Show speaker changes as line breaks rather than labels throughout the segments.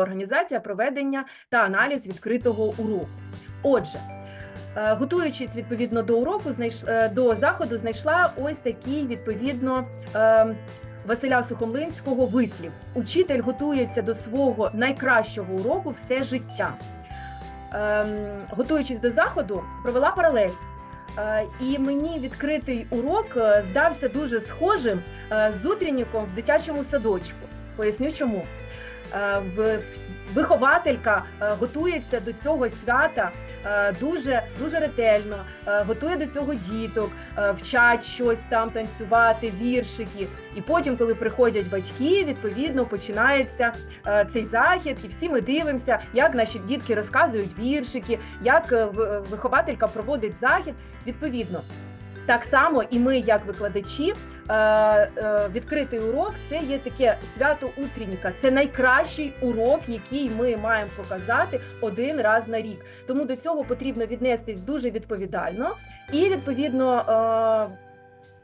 організація проведення та аналіз відкритого уроку. Отже, е, готуючись відповідно до уроку, знайш... е, до заходу, знайшла ось такий відповідно. е, Василя Сухомлинського вислів: Учитель готується до свого найкращого уроку все життя. Ем, готуючись до заходу, провела паралель. Е, І мені відкритий урок е, здався дуже схожим з утренніком в дитячому садочку. Поясню чому. Е, Вихователька е, готується до цього свята е, дуже дуже ретельно, готує до цього діток, вчать щось там танцювати, віршики. І потім, коли приходять батьки, відповідно починається цей захід, і всі ми дивимося, як наші дітки розказують віршики, як вихователька проводить захід. Відповідно, так само і ми, як викладачі, відкритий урок це є таке свято утренніка. Це найкращий урок, який ми маємо показати один раз на рік. Тому до цього потрібно віднестись дуже відповідально і відповідно. е,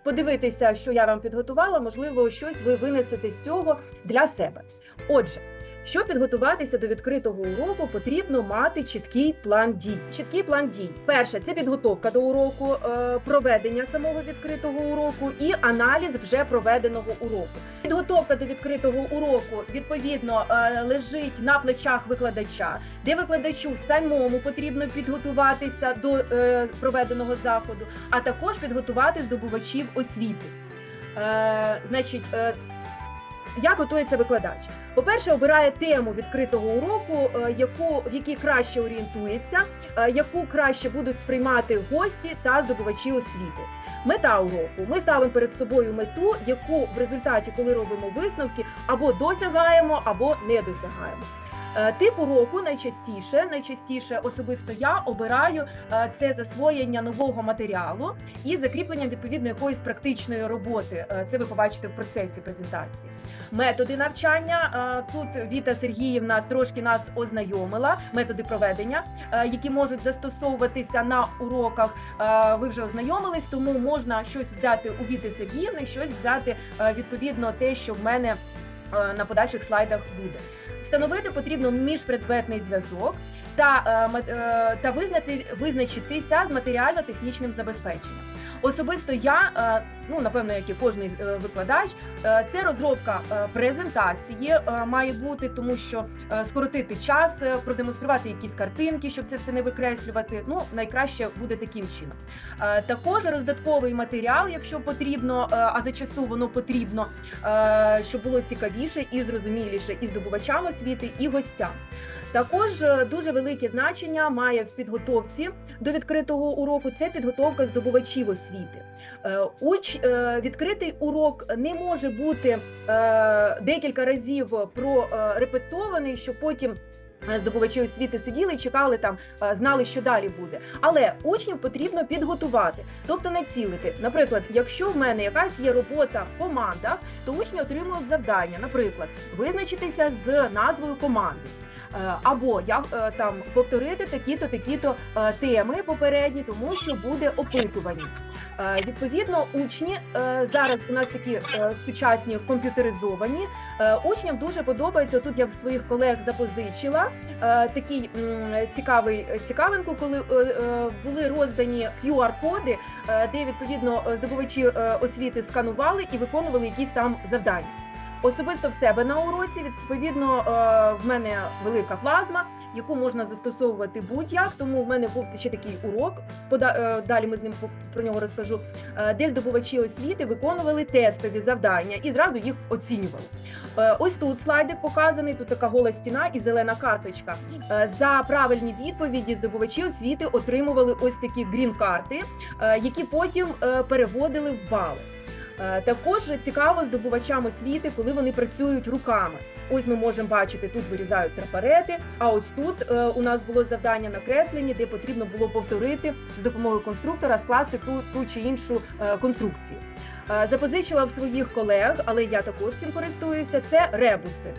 Подивитися, що я вам підготувала, можливо, щось ви винесете з цього для себе. Отже, щоб підготуватися до відкритого уроку, потрібно мати чіткий план дій. Чіткий план дій. Перше це підготовка до уроку, е, проведення самого відкритого уроку і аналіз вже проведеного уроку. Підготовка до відкритого уроку відповідно е, лежить на плечах викладача, де викладачу самому потрібно підготуватися до е, проведеного заходу, а також підготувати здобувачів освіти. Значить, як готується викладач? По-перше, обирає тему відкритого уроку, е, яку в якій краще орієнтується, е, яку краще будуть сприймати гості та здобувачі освіти. Мета уроку. Ми ставимо перед собою мету, яку в результаті, коли робимо висновки, або досягаємо, або не досягаємо. Е, Тип уроку найчастіше, найчастіше особисто я обираю е, це засвоєння нового матеріалу і закріпленням відповідно якоїсь практичної роботи. Е, Це ви побачите в процесі презентації. Методи навчання тут Віта Сергіївна трошки нас ознайомила. Методи проведення, які можуть застосовуватися на уроках. Ви вже ознайомились, тому можна щось взяти у Віти Сергіївни, щось взяти відповідно те, що в мене на подальших слайдах буде. Встановити потрібно міжпредметний зв'язок та, е, е, та визнати, визначитися з матеріально-технічним забезпеченням. Особисто я, е, ну напевно, як і е, викладач, е, це розробка е, презентації має бути, тому що скоротити час, продемонструвати якісь картинки, щоб це все не викреслювати. Ну найкраще буде таким чином. Також роздатковий матеріал, якщо потрібно, а зачасту воно потрібно, щоб було цікавіше і зрозуміліше і здобувачам освіти, і гостям. Також дуже велике значення має в підготовці до відкритого уроку. Це підготовка здобувачів освіти. Е, Уч е, відкритий урок не може бути е, декілька разів прорепетований, щоб потім. Здобувачі освіти сиділи чекали там, знали, що далі буде. Але учнів потрібно підготувати, тобто націлити. Наприклад, якщо в мене якась є робота в командах, то учні отримують завдання, наприклад, визначитися з назвою команди. Е, Або як е, там повторити такі-то такі-то е, теми попередні, тому що буде опитування. Відповідно, учні зараз у нас такі сучасні комп'ютеризовані. Учням дуже подобається. Тут я в своїх колег запозичила такий цікавий цікавинку, коли були роздані QR-коди, де відповідно здобувачі освіти сканували і виконували якісь там завдання. Особисто в себе на уроці, відповідно, е, в мене велика плазма, яку можна застосовувати будь-як. Тому в мене був ще такий урок. е, Далі ми з ним про нього розкажу, е, де здобувачі освіти виконували тестові завдання і зразу їх оцінювали. Ось тут слайдик показаний. Тут така гола стіна і зелена карточка. За правильні відповіді здобувачі освіти отримували ось такі грін-карти, які потім переводили в бали. Е, Також цікаво здобувачам освіти, коли вони працюють руками. Ось ми можемо бачити, тут вирізають трафарети. А ось тут е, у нас було завдання накреслені, де потрібно було повторити з допомогою конструктора скласти ту, ту чи іншу е, конструкцію. Запозичила в своїх колег, але я також цим користуюся. Це ребуси.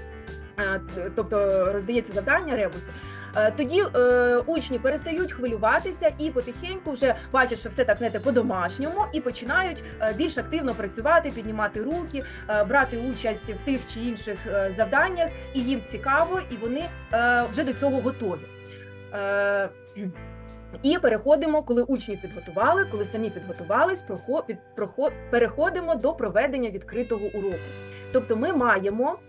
Тобто роздається завдання ребуси. Е, Тоді е, учні перестають хвилюватися і потихеньку вже бачать, що все так знаєте, по-домашньому, і починають е, більш активно працювати, піднімати руки, е, брати участь в тих чи інших е, завданнях, і їм цікаво, і вони е, вже до цього готові. Е, І переходимо, коли учнів підготували, коли самі підготувались, прохо- під- прохо- переходимо до проведення відкритого уроку. Тобто ми маємо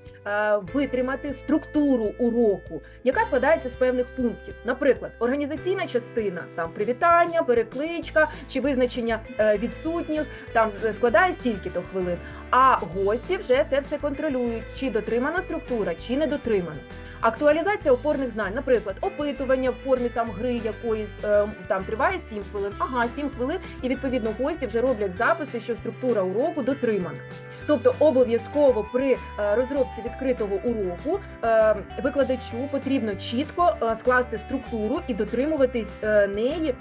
витримати структуру уроку, яка складається з певних пунктів. Наприклад, організаційна частина, там привітання, перекличка чи визначення е, відсутніх, там складає стільки-то хвилин. А гості вже це все контролюють, чи дотримана структура, чи не дотримана. Актуалізація опорних знань, наприклад, опитування в формі там гри якоїсь е, там триває 7 хвилин, ага, 7 хвилин, і відповідно гості вже роблять записи, що структура уроку дотримана. Тобто обов'язково при е, розробці відкритого уроку е, викладачу потрібно чітко скласти структуру і дотримуватись неї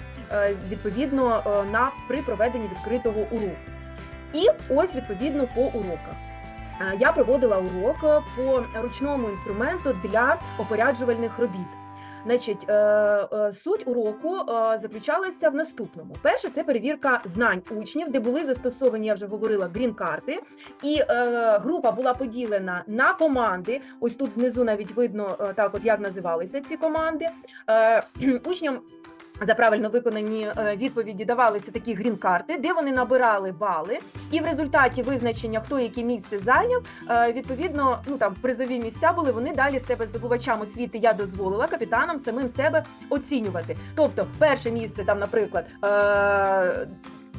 відповідно на при проведенні відкритого уроку. І ось відповідно по уроках. Е, Я проводила урок е, по ручному інструменту для опоряджувальних робіт. Значить, е, суть уроку заключалася в наступному: перше, це перевірка знань учнів, де були застосовані, я вже говорила, грін-карти, і група була поділена на команди. Ось тут внизу навіть видно так, от як називалися ці команди. Учням за правильно виконані е, відповіді давалися такі грін-карти, де вони набирали бали, і в результаті визначення, хто яке місце зайняв, е, відповідно, ну там призові місця були. Вони далі себе здобувачам освіти я дозволила капітанам самим себе оцінювати. Тобто, перше місце там, наприклад.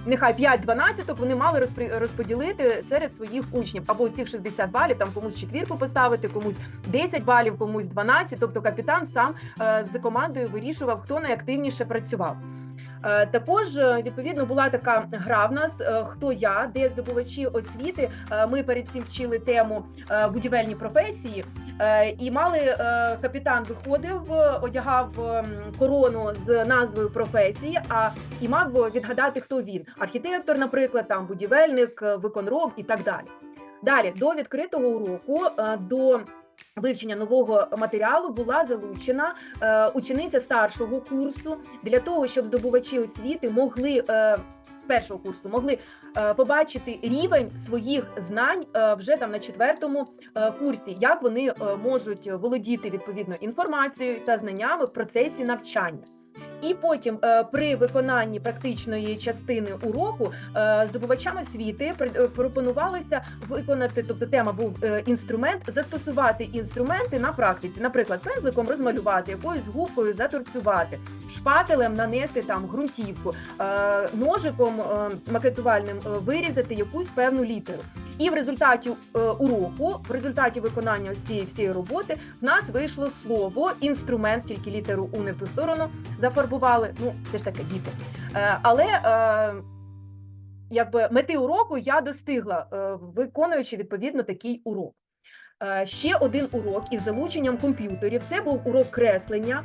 Нехай 5-12 вони мали розподілити серед своїх учнів або цих 60 балів, там комусь четвірку поставити, комусь 10 балів, комусь 12. Тобто капітан сам е, з командою вирішував, хто найактивніше працював. Е, Також е, відповідно була така гра в нас е, Хто я, де здобувачі освіти. Ми перед цим вчили тему будівельні професії, і мали капітан виходив, одягав ем, корону з назвою професії, а і мав відгадати, хто він: архітектор, наприклад, там будівельник, виконроб і так далі. Далі до відкритого уроку до вивчення нового матеріалу була залучена е, учениця старшого курсу для того, щоб здобувачі освіти могли. е, Першого курсу могли е, побачити рівень своїх знань е, вже там на четвертому е, курсі, як вони е, можуть володіти відповідно інформацією та знаннями в процесі навчання. І потім е, при виконанні практичної частини уроку е, здобувачам освіти е, пропонувалося виконати, тобто тема був інструмент, застосувати інструменти на практиці, наприклад, пензликом розмалювати, якоюсь губкою заторцювати, шпателем нанести там ґрунтівку, ножиком макетувальним вирізати якусь певну літеру. І в результаті е, уроку, в результаті виконання ось цієї всієї роботи, в нас вийшло слово інструмент, тільки літеру У не в ту сторону зафарбували. Ну, це ж таке діти. Е, але е, якби мети уроку я достигла, виконуючи відповідно такий урок. Ще один урок із залученням комп'ютерів. Це був урок креслення.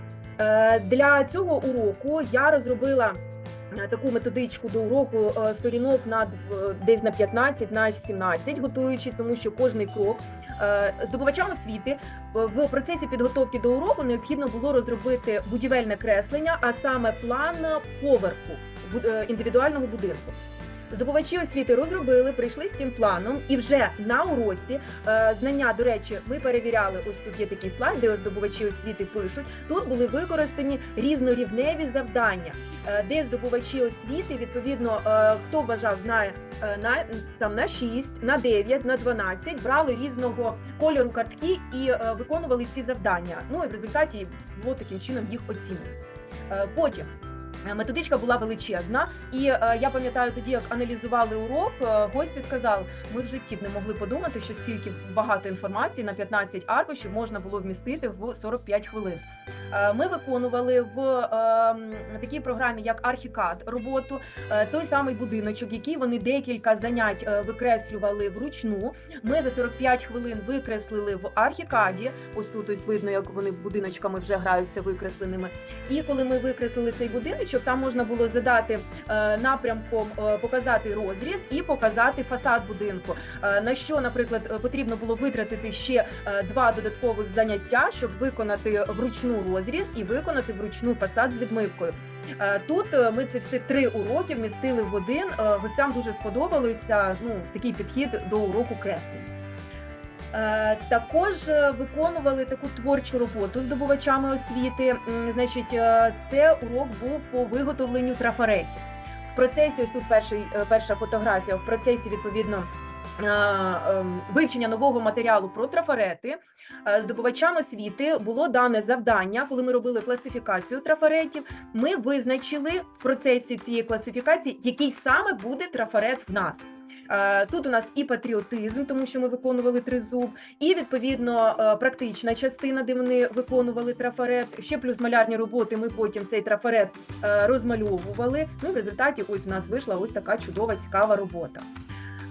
Для цього уроку я розробила. Е, Таку методичку до уроку е, сторінок на е, десь на 15, на 17, готуючи, тому що кожний крок здобувачам освіти в процесі підготовки до уроку необхідно було розробити будівельне креслення, а саме план поверху індивідуального будинку. Здобувачі освіти розробили, прийшли з тим планом, і вже на уроці е, знання, до речі, ми перевіряли. Ось тут є такий слайд, де здобувачі освіти пишуть. Тут були використані різнорівневі завдання, е, де здобувачі освіти, відповідно, е, хто вважав, знає е, на там на 6, на 9, на 12, брали різного кольору картки і е, виконували ці завдання. Ну і в результаті було таким чином їх оцінено. Е, Потім. Е, Методичка була величезна, і е, я пам'ятаю тоді, як аналізували урок, е, гості сказали, ми в житті б не могли подумати, що стільки багато інформації на 15 аркушів можна було вмістити в 45 хвилин. Е, Ми виконували в е, такій програмі, як Архікад, роботу, е, той самий будиночок, який вони декілька занять е, викреслювали вручну. Ми за 45 хвилин викреслили в Архікаді. Ось тут ось видно, як вони будиночками вже граються викресленими. І коли ми викреслили цей будиночок, там можна було задати напрямком, показати розріз і показати фасад будинку. На що, наприклад, потрібно було витратити ще два додаткових заняття, щоб виконати вручну розріз і виконати вручну фасад з відмивкою. Е, Тут е, ми ці всі три уроки вмістили в один. Е, Гостям дуже сподобалося ну, такий підхід до уроку креслення. Також виконували таку творчу роботу з здобувачами освіти. Значить, це урок був по виготовленню трафаретів. В процесі, ось тут перший, перша фотографія, в процесі відповідно вивчення нового матеріалу про трафарети. е, Здобувачам освіти було дане завдання, коли ми робили класифікацію трафаретів. Ми визначили в процесі цієї класифікації, який саме буде трафарет в нас. Е, Тут у нас і патріотизм, тому що ми виконували тризуб, і відповідно е, практична частина, де вони виконували трафарет. Ще плюс малярні роботи. Ми потім цей трафарет е, розмальовували. Ну і в результаті ось у нас вийшла ось така чудова, цікава робота.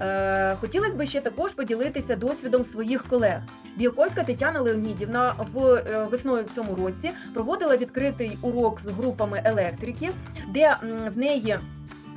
Е, Хотілося б ще також поділитися досвідом своїх колег. Біоковська Тетяна Леонідівна в е, весною в цьому році проводила відкритий урок з групами електриків, де в неї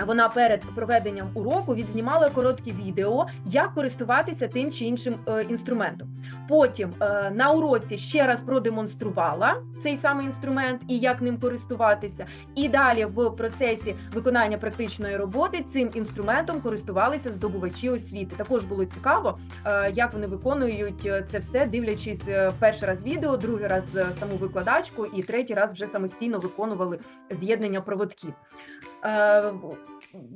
вона перед проведенням уроку відзнімала коротке відео, як користуватися тим чи іншим е, інструментом. Потім е, на уроці ще раз продемонструвала цей самий інструмент і як ним користуватися. І далі в процесі виконання практичної роботи цим інструментом користувалися здобувачі освіти. Також було цікаво, е, як вони виконують це все, дивлячись перший раз відео, другий раз саму викладачку, і третій раз вже самостійно виконували з'єднання проводків.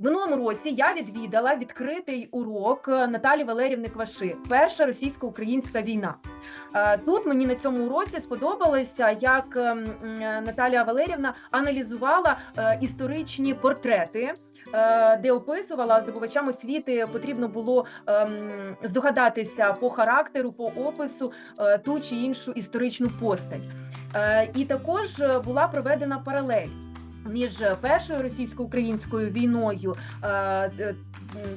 Минулому році я відвідала відкритий урок е, Наталі Валерівни Кваши, перша російсько-українська війна. Е, Тут мені на цьому уроці сподобалося, як ем, Наталія Валерівна аналізувала е, історичні портрети. Де описувала здобувачам освіти, потрібно було ем, здогадатися по характеру, по опису е, ту чи іншу історичну постать. Е, І також була проведена паралель між першою російсько-українською війною е, е,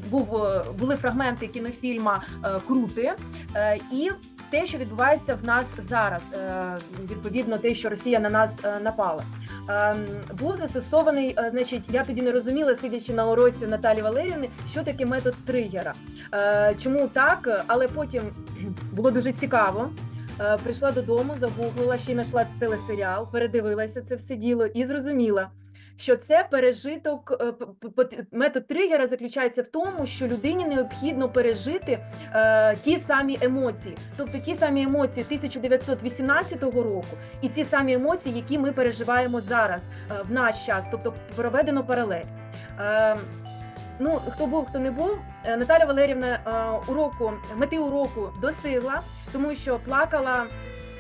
був е, були фрагменти кінофільма е, Крути е, і те, що відбувається в нас зараз, е, відповідно, те, що Росія на нас е, напала. Ем, Був застосований, е, значить, я тоді не розуміла, сидячи на уроці Наталі Валерівни, що таке метод тригера. Е, Чому так? Але потім було дуже цікаво. Е, Прийшла додому, загуглила, ще й знайшла телесеріал, передивилася це все діло і зрозуміла, що це пережиток е, метод тригера заключається в тому, що людині необхідно пережити е, ті самі емоції, тобто ті самі емоції 1918 року, і ці самі емоції, які ми переживаємо зараз е, в наш час, тобто проведено паралель. Е, Ну, хто був, хто не був, е, Наталя Валерівна уроку мети уроку достигла, тому що плакала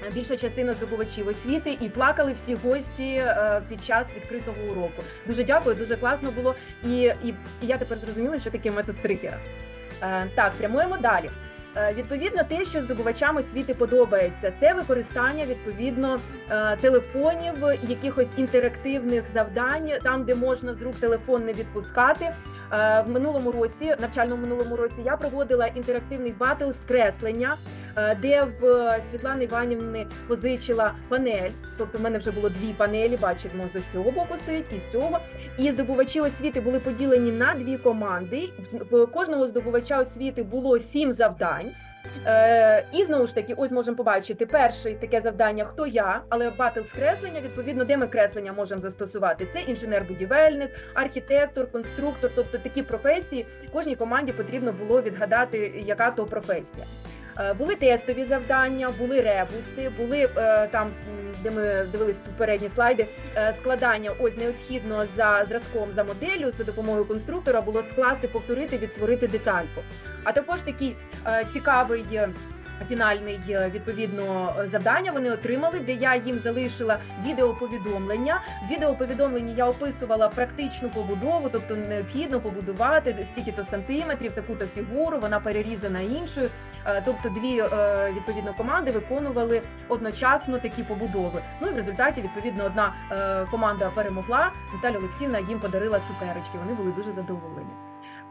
е, більша частина здобувачів освіти і плакали всі гості е, під час відкритого уроку. Дуже дякую, дуже класно було. І, і, і я тепер зрозуміла, що таке метод тригера. Е, Так, прямуємо далі. Е, Відповідно, те, що здобувачам освіти подобається, це використання відповідно е, телефонів, якихось інтерактивних завдань, там де можна з рук телефон не відпускати. Е, В минулому році, навчальному минулому році, я проводила інтерактивний батл з креслення, де в Світлани Іванівни позичила панель. Тобто, в мене вже було дві панелі. Бачимо, з цього боку стоїть і з цього. І здобувачі освіти були поділені на дві команди. В кожного здобувача освіти було сім завдань. Е, і знову ж таки, ось можемо побачити перше таке завдання: хто я, але батл з креслення, відповідно, де ми креслення можемо застосувати. Це інженер-будівельник, архітектор, конструктор, тобто такі професії. Кожній команді потрібно було відгадати, яка то професія. Е, Були тестові завдання, були ребуси, були е, там, де ми дивились попередні слайди, е, складання. Ось необхідно за зразком за моделлю за допомогою конструктора було скласти, повторити, відтворити детальку. А також такий цікавий. Фінальний е, відповідно е, завдання вони отримали, де я їм залишила відеоповідомлення. В відеоповідомленні я описувала практичну побудову, тобто необхідно побудувати стільки-то сантиметрів, таку-то фігуру, вона перерізана іншою. Е, Тобто дві відповідно команди виконували одночасно такі побудови. Ну і в результаті відповідно одна команда перемогла. Наталя Олексіївна їм подарила цукерочки. Вони були дуже задоволені.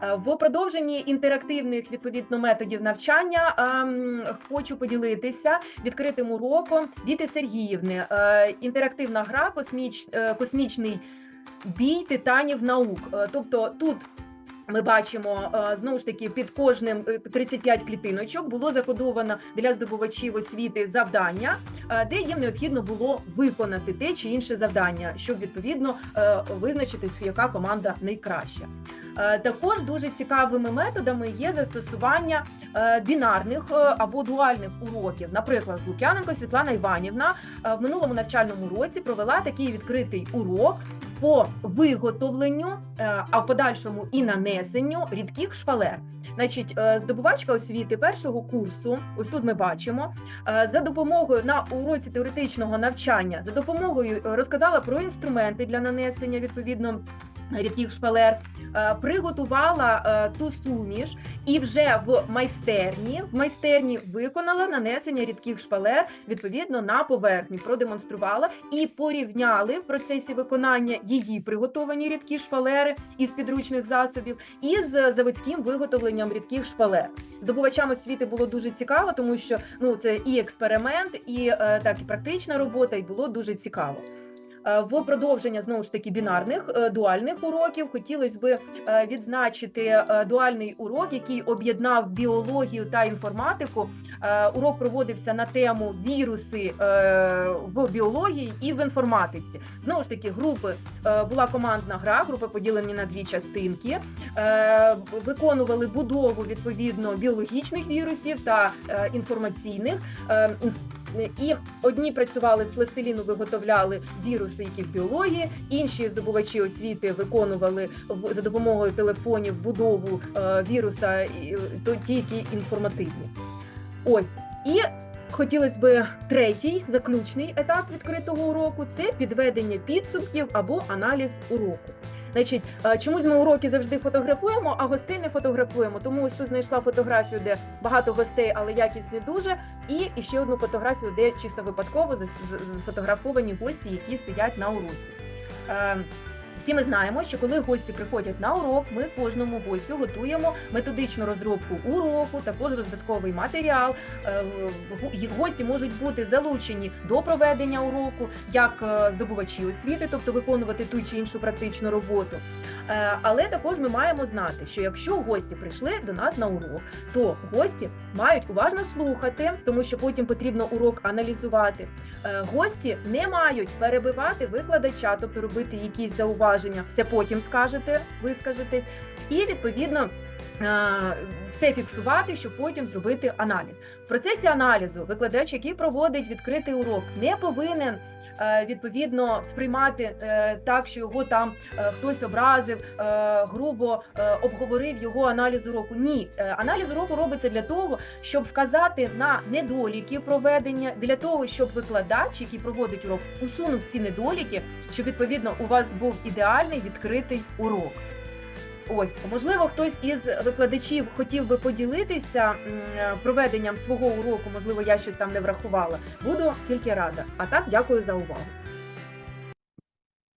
Е, В продовженні інтерактивних відповідно методів навчання ем, хочу поділитися відкритим уроком Віти Сергіївни. Е, Інтерактивна гра косміч, е, космічний бій титанів наук. Тобто тут Ми бачимо знову ж таки під кожним е, 35 клітиночок було закодовано для здобувачів освіти завдання, де їм необхідно було виконати те чи інше завдання, щоб відповідно е, визначити, яка команда найкраща. Е, Також дуже цікавими методами є застосування е, бінарних е, або дуальних уроків. Наприклад, Лук'яненко Світлана Іванівна в минулому навчальному році провела такий відкритий урок по виготовленню, а в подальшому і нанесенню рідких шпалер. Значить, здобувачка освіти першого курсу, ось тут ми бачимо, за допомогою на уроці теоретичного навчання, за допомогою розказала про інструменти для нанесення відповідно рідких шпалер, е, приготувала е, ту суміш і вже в майстерні в майстерні виконала нанесення рідких шпалер відповідно на поверхню, продемонструвала і порівняли в процесі виконання її приготовані рідкі шпалери із підручних засобів із заводським виготовленням рідких шпалер. Здобувачам освіти було дуже цікаво, тому що ну це і експеримент, і е, так і практична робота, і було дуже цікаво. Е, В продовження знову ж таки бінарних е, дуальних уроків хотілося би е, відзначити дуальний урок, який об'єднав біологію та інформатику. Урок проводився на тему віруси в біології і в інформатиці. Знову ж таки, групи була командна гра, групи поділені на дві частинки. Виконували будову відповідно біологічних вірусів та інформаційних. Е, і одні працювали з пластиліну, виготовляли віруси, які в біології, інші здобувачі освіти виконували за допомогою телефонів будову е, віруса, то які інформативні. Ось і хотілося б третій заключний етап відкритого уроку це підведення підсумків або аналіз уроку. Значить, е, чомусь ми уроки завжди фотографуємо, а гостей не фотографуємо. Тому ось тут знайшла фотографію, де багато гостей, але якість не дуже. І ще одну фотографію, де чисто випадково зафотографовані гості, які сидять на уроці. Всі ми знаємо, що коли гості приходять на урок, ми кожному гостю готуємо методичну розробку уроку, також роздатковий матеріал. Е, Гості можуть бути залучені до проведення уроку як е, здобувачі освіти, тобто виконувати ту чи іншу практичну роботу. Е, Але також ми маємо знати, що якщо гості прийшли до нас на урок, то гості мають уважно слухати, тому що потім потрібно урок аналізувати. Е, Гості не мають перебивати викладача, тобто робити якісь зауваження, все потім скажете, вискажетесь, і відповідно. е, Все фіксувати, щоб потім зробити аналіз. В процесі аналізу викладач, який проводить відкритий урок, не повинен відповідно сприймати е, так, що його там е, хтось образив, е, грубо е, обговорив його аналіз уроку. Ні, Е, аналіз уроку робиться для того, щоб вказати на недоліки проведення, для того, щоб викладач, який проводить урок, усунув ці недоліки, щоб відповідно у вас був ідеальний відкритий урок. Ось, можливо, хтось із викладачів хотів би поділитися проведенням свого уроку. Можливо, я щось там не врахувала. Буду тільки рада. А так, дякую за увагу.